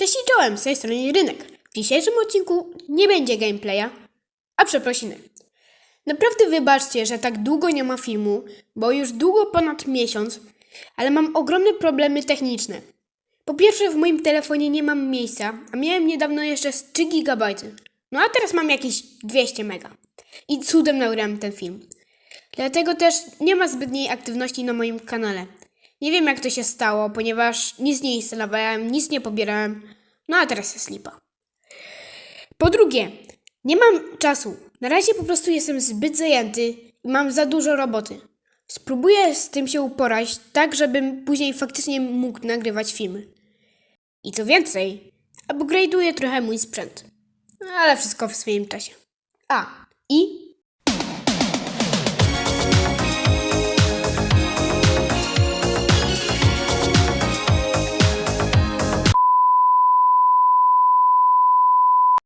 Cześć i czołem, z tej strony Rynek. W dzisiejszym odcinku nie będzie gameplaya, a przeprosiny. Naprawdę wybaczcie, że tak długo nie ma filmu, bo już długo ponad miesiąc, ale mam ogromne problemy techniczne. Po pierwsze, w moim telefonie nie mam miejsca, a miałem niedawno jeszcze z 3 GB. No a teraz mam jakieś 200 mega. I cudem nagrałem ten film. Dlatego też nie ma zbytniej aktywności na moim kanale. Nie wiem jak to się stało, ponieważ nic nie instalowałem, nic nie pobierałem. No a teraz jest lipa. Po drugie, nie mam czasu. Na razie po prostu jestem zbyt zajęty i mam za dużo roboty. Spróbuję z tym się uporać, tak żebym później faktycznie mógł nagrywać filmy. I co więcej, upgrade'uję trochę mój sprzęt. Ale wszystko w swoim czasie. A, i